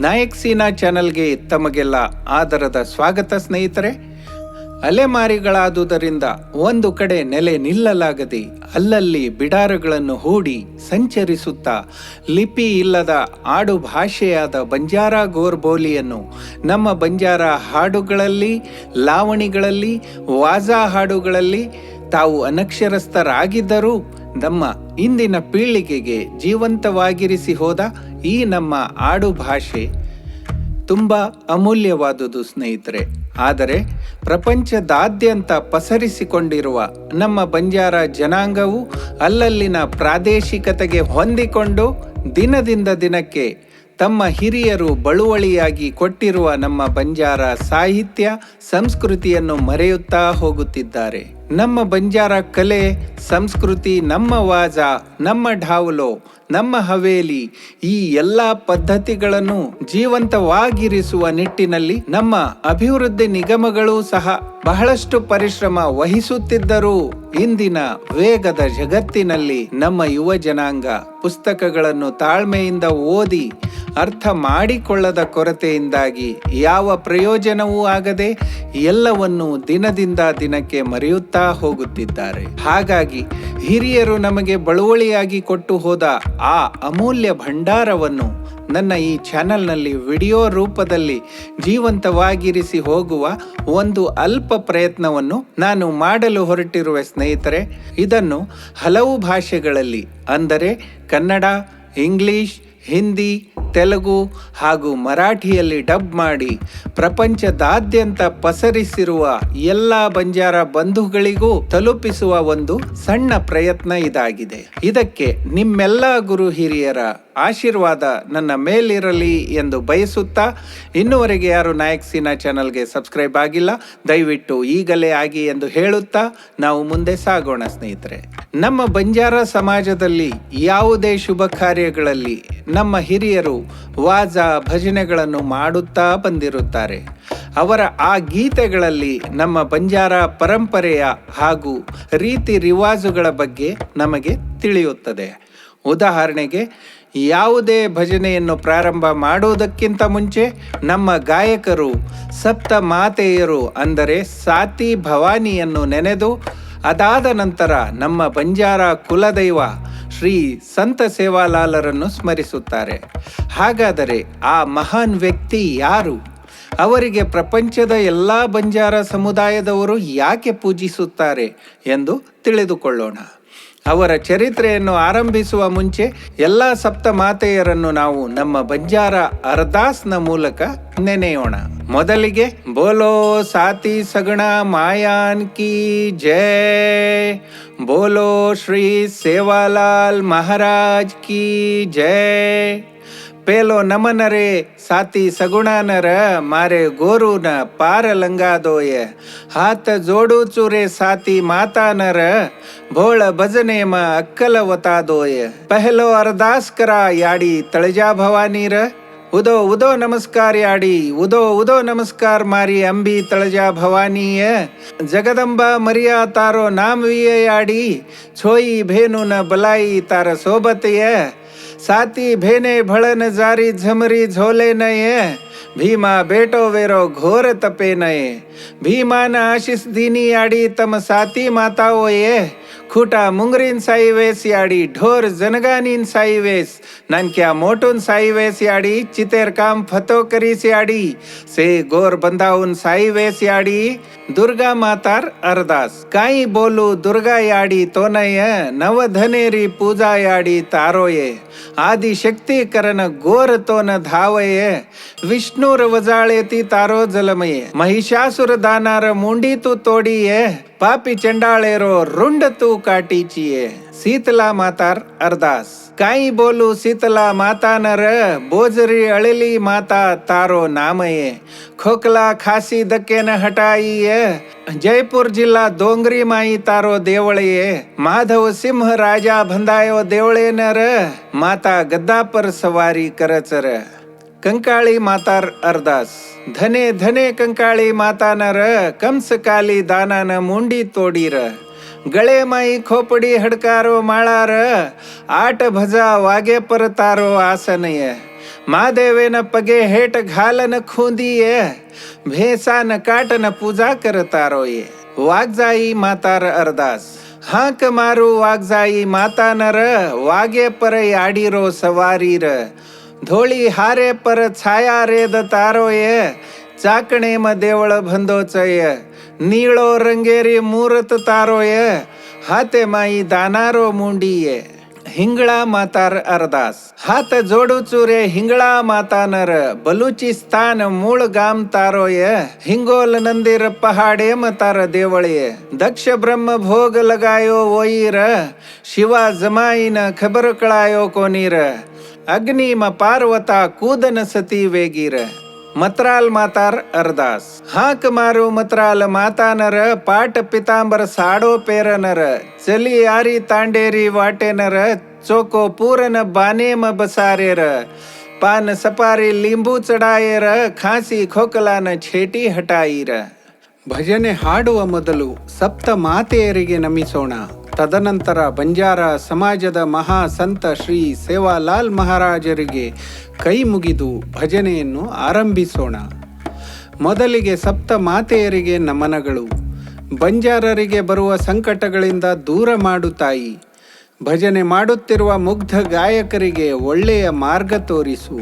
ನಾಯಕ್ ಸೀನಾ ಚಾನಲ್ಗೆ ತಮಗೆಲ್ಲ ಆದರದ ಸ್ವಾಗತ ಸ್ನೇಹಿತರೆ. ಅಲೆಮಾರಿಗಳಾದುದರಿಂದ ಒಂದು ಕಡೆ ನೆಲೆ ನಿಲ್ಲಲಾಗದೆ ಅಲ್ಲಲ್ಲಿ ಬಿಡಾರಗಳನ್ನು ಹೂಡಿ ಸಂಚರಿಸುತ್ತಾ ಲಿಪಿ ಇಲ್ಲದ ಆಡು ಭಾಷೆಯಾದ ಬಂಜಾರ ಗೋರ್ಬೋಲಿಯನ್ನು ನಮ್ಮ ಬಂಜಾರ ಹಾಡುಗಳಲ್ಲಿ, ಲಾವಣಿಗಳಲ್ಲಿ, ವಾಜಾ ಹಾಡುಗಳಲ್ಲಿ ತಾವು ಅನಕ್ಷರಸ್ಥರಾಗಿದ್ದರೂ ನಮ್ಮ ಇಂದಿನ ಪೀಳಿಗೆಗೆ ಜೀವಂತವಾಗಿರಿಸಿ ಹೋದ ಈ ನಮ್ಮ ಆಡು ಭಾಷೆ ತುಂಬ ಅಮೂಲ್ಯವಾದುದು, ಸ್ನೇಹಿತರೆ. ಆದರೆ ಪ್ರಪಂಚದಾದ್ಯಂತ ಪಸರಿಸಿಕೊಂಡಿರುವ ನಮ್ಮ ಬಂಜಾರ ಜನಾಂಗವು ಅಲ್ಲಲ್ಲಿನ ಪ್ರಾದೇಶಿಕತೆಗೆ ಹೊಂದಿಕೊಂಡು ದಿನದಿಂದ ದಿನಕ್ಕೆ ತಮ್ಮ ಹಿರಿಯರು ಬಳುವಳಿಯಾಗಿ ಕೊಟ್ಟಿರುವ ನಮ್ಮ ಬಂಜಾರ ಸಾಹಿತ್ಯ, ಸಂಸ್ಕೃತಿಯನ್ನು ಮರೆಯುತ್ತಾ ಹೋಗುತ್ತಿದ್ದಾರೆ. ನಮ್ಮ ಬಂಜಾರ ಕಲೆ, ಸಂಸ್ಕೃತಿ, ನಮ್ಮ ವಾಜ, ನಮ್ಮ ಢಾವಲೋ, ನಮ್ಮ ಹವೇಲಿ ಈ ಎಲ್ಲ ಪದ್ಧತಿಗಳನ್ನು ಜೀವಂತವಾಗಿರಿಸುವ ನಿಟ್ಟಿನಲ್ಲಿ ನಮ್ಮ ಅಭಿವೃದ್ಧಿ ನಿಗಮಗಳು ಸಹ ಬಹಳಷ್ಟು ಪರಿಶ್ರಮ ವಹಿಸುತ್ತಿದ್ದರೂ ಇಂದಿನ ವೇಗದ ಜಗತ್ತಿನಲ್ಲಿ ನಮ್ಮ ಯುವ ಜನಾಂಗ ಪುಸ್ತಕಗಳನ್ನು ತಾಳ್ಮೆಯಿಂದ ಓದಿ ಅರ್ಥ ಮಾಡಿಕೊಳ್ಳದ ಕೊರತೆಯಿಂದಾಗಿ ಯಾವ ಪ್ರಯೋಜನವೂ ಆಗದೆ ಎಲ್ಲವನ್ನು ದಿನದಿಂದ ದಿನಕ್ಕೆ ಮರೆಯುತ್ತಾ ಹೋಗುತ್ತಿದ್ದಾರೆ. ಹಾಗಾಗಿ ಹಿರಿಯರು ನಮಗೆ ಬಳುವಳಿಯಾಗಿ ಕೊಟ್ಟು ಹೋದ ಆ ಅಮೂಲ್ಯ ಭಂಡಾರವನ್ನು ನನ್ನ ಈ ಚಾನೆಲ್ನಲ್ಲಿ ವಿಡಿಯೋ ರೂಪದಲ್ಲಿ ಜೀವಂತವಾಗಿರಿಸಿ ಹೋಗುವ ಒಂದು ಅಲ್ಪ ಪ್ರಯತ್ನವನ್ನು ನಾನು ಮಾಡಲು ಹೊರಟಿರುವ ಸ್ನೇಹಿತರೆ, ಇದನ್ನು ಹಲವು ಭಾಷೆಗಳಲ್ಲಿ, ಅಂದರೆ ಕನ್ನಡ, ಇಂಗ್ಲಿಷ್ ಹಿಂದಿ, ತೆಲುಗು ಹಾಗೂ ಮರಾಠಿಯಲ್ಲಿ ಡಬ್ ಮಾಡಿ ಪ್ರಪಂಚದಾದ್ಯಂತ ಪಸರಿಸಿರುವ ಎಲ್ಲ ಬಂಜಾರ ಬಂಧುಗಳಿಗೂ ತಲುಪಿಸುವ ಒಂದು ಸಣ್ಣ ಪ್ರಯತ್ನ ಇದಾಗಿದೆ. ಇದಕ್ಕೆ ನಿಮ್ಮೆಲ್ಲ ಗುರು ಹಿರಿಯರ ಆಶೀರ್ವಾದ ನನ್ನ ಮೇಲಿರಲಿ ಎಂದು ಬಯಸುತ್ತಾ ಇನ್ನುವರೆಗೆ ಯಾರು ನಾಯಕ್ ಸಿನಾ ಚಾನಲ್ಗೆ ಸಬ್ಸ್ಕ್ರೈಬ್ ಆಗಿಲ್ಲ, ದಯವಿಟ್ಟು ಈಗಲೇ ಆಗಿ ಎಂದು ಹೇಳುತ್ತಾ ನಾವು ಮುಂದೆ ಸಾಗೋಣ ಸ್ನೇಹಿತರೆ. ನಮ್ಮ ಬಂಜಾರ ಸಮಾಜದಲ್ಲಿ ಯಾವುದೇ ಶುಭ ಕಾರ್ಯಗಳಲ್ಲಿ ನಮ್ಮ ಹಿರಿಯರು ವಾಜ ಭಜನೆಗಳನ್ನು ಮಾಡುತ್ತಾ ಬಂದಿರುತ್ತಾರೆ. ಅವರ ಆ ಗೀತೆಗಳಲ್ಲಿ ನಮ್ಮ ಬಂಜಾರ ಪರಂಪರೆಯ ಹಾಗೂ ರೀತಿ ರಿವಾಜುಗಳ ಬಗ್ಗೆ ನಮಗೆ ತಿಳಿಯುತ್ತದೆ. ಉದಾಹರಣೆಗೆ, ಯಾವುದೇ ಭಜನೆಯನ್ನು ಪ್ರಾರಂಭ ಮಾಡುವುದಕ್ಕಿಂತ ಮುಂಚೆ ನಮ್ಮ ಗಾಯಕರು, ಸಪ್ತ ಮಾತೆಯರು ಅಂದರೆ ಸಾತಿ ಭವಾನಿಯನ್ನು ನೆನೆದು ಅದಾದ ನಂತರ ನಮ್ಮ ಬಂಜಾರ ಕುಲದೈವ ಶ್ರೀ ಸಂತ ಸೇವಾಲಾಲರನ್ನು ಸ್ಮರಿಸುತ್ತಾರೆ. ಹಾಗಾದರೆ ಆ ಮಹಾನ್ ವ್ಯಕ್ತಿ ಯಾರು? ಅವರಿಗೆ ಪ್ರಪಂಚದ ಎಲ್ಲ ಬಂಜಾರ ಸಮುದಾಯದವರು ಯಾಕೆ ಪೂಜಿಸುತ್ತಾರೆ ಎಂದು ತಿಳಿದುಕೊಳ್ಳೋಣ. ಅವರ ಚರಿತ್ರೆಯನ್ನು ಆರಂಭಿಸುವ ಮುಂಚೆ ಎಲ್ಲ ಸಪ್ತ ಮಾತೆಯರನ್ನು ನಾವು ನಮ್ಮ ಬಂಜಾರ ಅರ್ದಾಸ್ನ ಮೂಲಕ ನೆನೆಯೋಣ. ಮೊದಲಿಗೆ ಬೋಲೋ ಸಾತಿ ಸಗಣ ಮಾಯಾನ್ ಕಿ ಜಯ ಬೋಲೋ ಶ್ರೀ ಸೇವಾಲಾಲ್ ಮಹಾರಾಜ್ ಕಿ ಜಯ પેલો નમન રે સાતી સગુણાન ર મારે ગોરુન પાર લંગાદોય. હાથ જોડું છું રે સાતી માતાન ર ભોળ ભજને માં અક્કલ વતાદોય. પહેલો અરદાસ કરા યાડી તળજા ભવાની ર. ઉદો ઉદો નમસ્કાર યાડી, ઉદો ઉદો નમસ્કાર મારી અંબી તળજા ભવાની જગદંબા મરિયા તારો નામ વિયે યાડી, છોઈ ભેનું ન બલાઈ તાર સોબત યે. साती भेने भड़न जारी झमरी झोले नये. भीमा बेटो वेरो घोर तपे नये. भीमा न आशीष दीनी आड़ी तम साती माताओ ये. खूटा मुंगरीन साई वेस याडी, ढोर जनगानीन साईवेस नानक्या मोटून साईवेस याडी, चितेर काम फतो करीस याडी। से गोर बंधाउन साई वेस याडी, दुर्गा मातार अरदास। काई बोलू दुर्गा याडी तो नय, नव धनेरी पूजा याडी तारो ये आदि शक्ति करन गोर तो न धावये। विष्णुर वजाळेती तारो जलमये। महिषासुर दानार मुंडी तू तोडीये। પાપી ચંડાળેરો રૂંડ તું કાટી ચીએ શીતલા માતાર અરદાસ કાઈ બોલું શીતલા માતા ન ર બોજરી અળેલી માતા તારો નામયે ખોખલા ખાસી દકે ન હટાઈએ જયપુર જિલ્લા ડોંગરી માઈ તારો દેવળીએ માધવ સિંહ રાજા ભંદાયો દેવળે ન ર માતા ગદ્દા પર સવારી કરચર કંકાળી માતાર અરદાસ धने धने कंकाली माता न कंस काली दाना न मुंडी तोड़ी रह गले माई खोपड़ी हड़कारो माड़ा आट भजा वागे पर तारो आसन महादेवे न पगे हेट घाल न खूंदी है भैंसा न काट न पूजा कर तारो ये वागजाई मातार अरदास. हांक मारू वागजाई माता न वागे पर आड़ी रो सवारी रह धोळी हारे पर छाया रेद तारो ये चाकणे म देवळ भंदोच ये निळो रंगेरी मूरत तारो ये हाते माई दानारो मुंडी ये हिंगळा मातार अरदास हात जोडूचू रे हिंगळा माता नर बलुचिस्तान मूळ गाम तारो ये हिंगोल नंदिर पहाडे मतार देवळये दक्ष ब्रह्म भोग लगायो वोईर शिवा जमाईन खबर कळायो कोनीर ಅಗ್ನಿಮ ಪಾರ್ವತ ಕೂದನ ಸತಿ ವೇಗಿರ. ಮತ್ರಾಲ್ ಮಾತಾರ್ ಅರ್ದಾಸ್. ಹಾಕ ಮಾರು ಮತ್ರಾಲ್ ಮಾತಾನರ ಪಾಟ ಪಿತಾಂಬರ ಸಾಡೋ ಪೇರನರ. ಚಲಿ ಯಾರಿ ತಾಂಡೇರಿ ವಾಟೇನರ, ಚೋಕೋ ಪೂರನ ಬಾನೇಮ ಬಸಾರೇರ ಪಾನ ಸಪಾರಿ ಲಿಂಬು ಚಡಾಯರ, ಖಾಸಿ ಖೋಕಲಾನ ಛೇಟಿ ಹಟಾಯಿರ. ಭಜನೆ ಹಾಡುವ ಮೊದಲು ಸಪ್ತ ಮಾತೆಯರಿಗೆ ನಮಿಸೋಣ. ತದನಂತರ ಬಂಜಾರ ಸಮಾಜದ ಮಹಾ ಸಂತ ಶ್ರೀ ಸೇವಾಲಾಲ್ ಮಹಾರಾಜರಿಗೆ ಕೈ ಮುಗಿದು ಭಜನೆಯನ್ನು ಆರಂಭಿಸೋಣ. ಮೊದಲಿಗೆ ಸಪ್ತ ಮಾತೆಯರಿಗೆ ನಮನಗಳು. ಬಂಜಾರರಿಗೆ ಬರುವ ಸಂಕಟಗಳಿಂದ ದೂರ ಮಾಡು ತಾಯಿ. ಭಜನೆ ಮಾಡುತ್ತಿರುವ ಮುಗ್ಧ ಗಾಯಕರಿಗೆ ಒಳ್ಳೆಯ ಮಾರ್ಗ ತೋರಿಸು.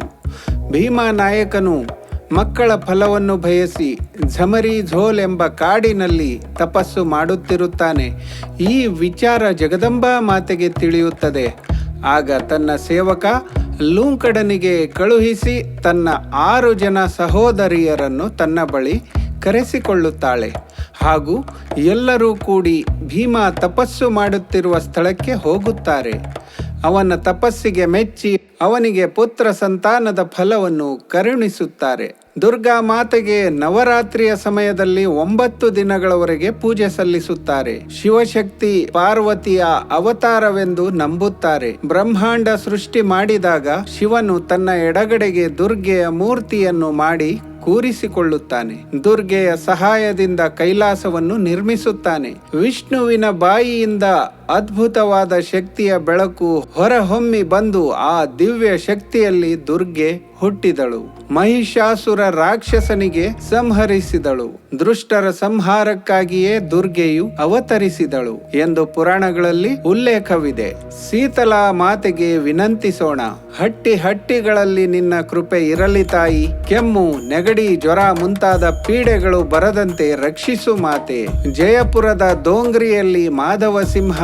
ಭೀಮಾ ನಾಯಕನು ಮಕ್ಕಳ ಫಲವನ್ನು ಬಯಸಿ ಝಮರಿ ಝೋಲ್ ಎಂಬ ಕಾಡಿನಲ್ಲಿ ತಪಸ್ಸು ಮಾಡುತ್ತಿರುತ್ತಾನೆ. ಈ ವಿಚಾರ ಜಗದಂಬಾ ಮಾತೆಗೆ ತಿಳಿಯುತ್ತದೆ. ಆಗ ತನ್ನ ಸೇವಕ ಲೂಂಕಡನಿಗೆ ಕಳುಹಿಸಿ ತನ್ನ ಆರು ಜನ ಸಹೋದರಿಯರನ್ನು ತನ್ನ ಬಳಿ ಕರೆಸಿಕೊಳ್ಳುತ್ತಾಳೆ. ಹಾಗೂ ಎಲ್ಲರೂ ಕೂಡಿ ಭೀಮ ತಪಸ್ಸು ಮಾಡುತ್ತಿರುವ ಸ್ಥಳಕ್ಕೆ ಹೋಗುತ್ತಾರೆ. ಅವನ ತಪಸ್ಸಿಗೆ ಮೆಚ್ಚಿ ಅವನಿಗೆ ಪುತ್ರ ಸಂತಾನದ ಫಲವನ್ನು ಕರುಣಿಸುತ್ತಾರೆ. ದುರ್ಗಾ ಮಾತೆಗೆ ನವರಾತ್ರಿಯ ಸಮಯದಲ್ಲಿ ಒಂಬತ್ತು ದಿನಗಳವರೆಗೆ ಪೂಜೆ ಸಲ್ಲಿಸುತ್ತಾರೆ. ಶಿವಶಕ್ತಿ ಪಾರ್ವತಿಯ ಅವತಾರವೆಂದು ನಂಬುತ್ತಾರೆ. ಬ್ರಹ್ಮಾಂಡ ಸೃಷ್ಟಿ ಮಾಡಿದಾಗ ಶಿವನು ತನ್ನ ಎಡಗಡೆಗೆ ದುರ್ಗೆಯ ಮೂರ್ತಿಯನ್ನು ಮಾಡಿ ಕೂರಿಸಿಕೊಳ್ಳುತ್ತಾನೆ. ದುರ್ಗೆಯ ಸಹಾಯದಿಂದ ಕೈಲಾಸವನ್ನು ನಿರ್ಮಿಸುತ್ತಾನೆ. ವಿಷ್ಣುವಿನ ಬಾಯಿಯಿಂದ ಅದ್ಭುತವಾದ ಶಕ್ತಿಯ ಬೆಳಕು ಹೊರಹೊಮ್ಮಿ ಬಂದು ಆ ದಿವ್ಯ ಶಕ್ತಿಯಲ್ಲಿ ದುರ್ಗೆ ಹುಟ್ಟಿದಳು. ಮಹಿಷಾಸುರ ರಾಕ್ಷಸನಿಗೆ ಸಂಹರಿಸಿದಳು. ದೃಷ್ಟರ ಸಂಹಾರಕ್ಕಾಗಿಯೇ ದುರ್ಗೆಯು ಅವತರಿಸಿದಳು ಎಂದು ಪುರಾಣಗಳಲ್ಲಿ ಉಲ್ಲೇಖವಿದೆ. ಸೀತಲಾ ಮಾತೆಗೆ ವಿನಂತಿಸೋಣ. ಹಟ್ಟಿ ಹಟ್ಟಿಗಳಲ್ಲಿ ನಿನ್ನ ಕೃಪೆ ಇರಲಿ ತಾಯಿ. ಕೆಮ್ಮು ನೆಗಡಿ ಜ್ವರ ಮುಂತಾದ ಪೀಡೆಗಳು ಬರದಂತೆ ರಕ್ಷಿಸು ಮಾತೆ. ಜಯಪುರದ ದೋಂಗ್ರಿಯಲ್ಲಿ ಮಾಧವ ಸಿಂಹ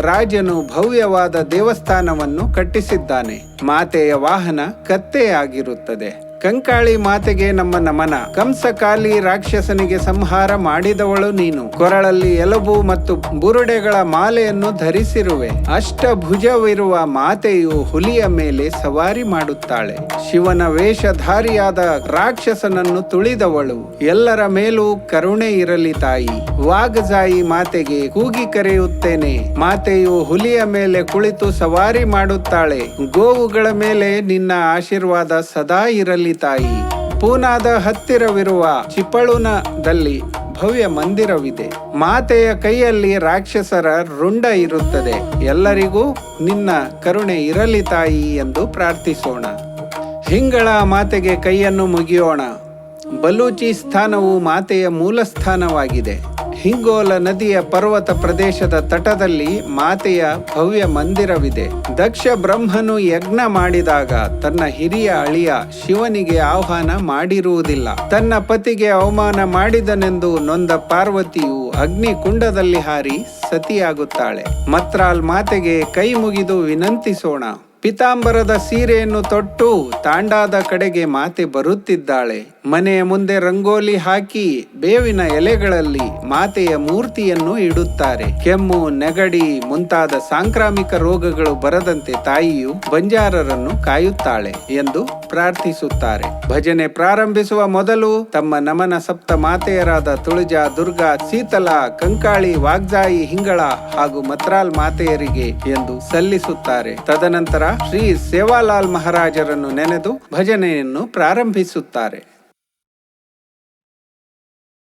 ರಾಜನು ಭವ್ಯವಾದ ದೇವಸ್ಥಾನವನ್ನು ಕಟ್ಟಿಸಿದ್ದಾನೆ. ಮಾತೆಯ ವಾಹನ ಕತ್ತೆಯಾಗಿರುತ್ತದೆ. ಕಂಕಾಳಿ ಮಾತೆಗೆ ನಮ್ಮ ನಮನ. ಕಂಸಕಾಲಿ ರಾಕ್ಷಸನಿಗೆ ಸಂಹಾರ ಮಾಡಿದವಳು ನೀನು. ಕೊರಳಲ್ಲಿ ಎಲುಬು ಮತ್ತು ಬುರುಡೆಗಳ ಮಾಲೆಯನ್ನು ಧರಿಸಿರುವೆ. ಅಷ್ಟಭುಜವಿರುವ ಮಾತೆಯು ಹುಲಿಯ ಮೇಲೆ ಸವಾರಿ ಮಾಡುತ್ತಾಳೆ. ಶಿವನ ವೇಷಧಾರಿಯಾದ ರಾಕ್ಷಸನನ್ನು ತುಳಿದವಳು. ಎಲ್ಲರ ಮೇಲೂ ಕರುಣೆ ಇರಲಿ ತಾಯಿ. ವಾಗಜಾಯಿ ಮಾತೆಗೆ ಕೂಗಿ ಕರೆಯುತ್ತೇನೆ. ಮಾತೆಯು ಹುಲಿಯ ಮೇಲೆ ಕುಳಿತು ಸವಾರಿ ಮಾಡುತ್ತಾಳೆ. ಗೋವುಗಳ ಮೇಲೆ ನಿನ್ನ ಆಶೀರ್ವಾದ ಸದಾ ಇರಲಿ ತಾಯಿ. ಪೂನಾದ ಹತ್ತಿರವಿರುವ ಚಿಪಳುನದಲ್ಲಿ ಭವ್ಯ ಮಂದಿರವಿದೆ. ಮಾತೆಯ ಕೈಯಲ್ಲಿ ರಾಕ್ಷಸರ ರುಂಡ ಇರುತ್ತದೆ. ಎಲ್ಲರಿಗೂ ನಿನ್ನ ಕರುಣೆ ಇರಲಿ ತಾಯಿ ಎಂದು ಪ್ರಾರ್ಥಿಸೋಣ. ಹಿಂಗಳ ಮಾತೆಗೆ ಕೈಯನ್ನು ಮುಗಿಯೋಣ. ಬಲೂಚಿ ಸ್ಥಾನವು ಮಾತೆಯ ಮೂಲ ಸ್ಥಾನವಾಗಿದೆ ಹಿಂಗೋಲ ನದಿಯ ಪರ್ವತ ಪ್ರದೇಶದ ತಟದಲ್ಲಿ ಮಾತೆಯ ಭವ್ಯ ಮಂದಿರವಿದೆ. ದಕ್ಷ ಬ್ರಹ್ಮನು ಯಜ್ಞ ಮಾಡಿದಾಗ ತನ್ನ ಹಿರಿಯ ಅಳಿಯ ಶಿವನಿಗೆ ಆಹ್ವಾನ ಮಾಡಿರುವುದಿಲ್ಲ. ತನ್ನ ಪತಿಗೆ ಅವಮಾನ ಮಾಡಿದನೆಂದು ನೊಂದ ಪಾರ್ವತಿಯು ಅಗ್ನಿ ಕುಂಡದಲ್ಲಿ ಹಾರಿ ಸತಿಯಾಗುತ್ತಾಳೆ. ಮತ್ರಾಲ್ ಮಾತೆಗೆ ಕೈ ಮುಗಿದು ವಿನಂತಿಸೋಣ. ಪಿತಾಂಬರದ ಸೀರೆಯನ್ನು ತೊಟ್ಟು ತಾಂಡಾದ ಕಡೆಗೆ ಮಾತೆ ಬರುತ್ತಿದ್ದಾಳೆ. ಮನೆಯ ಮುಂದೆ ರಂಗೋಲಿ ಹಾಕಿ ಬೇವಿನ ಎಲೆಗಳಲ್ಲಿ ಮಾತೆಯ ಮೂರ್ತಿಯನ್ನು ಇಡುತ್ತಾರೆ. ಕೆಮ್ಮು, ನೆಗಡಿ ಮುಂತಾದ ಸಾಂಕ್ರಾಮಿಕ ರೋಗಗಳು ಬರದಂತೆ ತಾಯಿಯು ಬಂಜಾರರನ್ನು ಕಾಯುತ್ತಾಳೆ ಎಂದು ಪ್ರಾರ್ಥಿಸುತ್ತಾರೆ. ಭಜನೆ ಪ್ರಾರಂಭಿಸುವ ಮೊದಲು ತಮ್ಮ ನಮನ ಸಪ್ತ ಮಾತೆಯರಾದ ತುಳಜಾ, ದುರ್ಗಾ, ಶೀತಲ, ಕಂಕಾಳಿ, ವಾಗ್ಜಾಯಿ, ಹಿಂಗಳ ಹಾಗೂ ಮತ್ರಾಲ್ ಮಾತೆಯರಿಗೆ ಎಂದು ಸಲ್ಲಿಸುತ್ತಾರೆ. ತದನಂತರ ಶ್ರೀ ಸೇವಾಲಾಲ್ ಮಹಾರಾಜರನ್ನು ನೆನೆದು ಭಜನೆಯನ್ನು ಪ್ರಾರಂಭಿಸುತ್ತಾರೆ.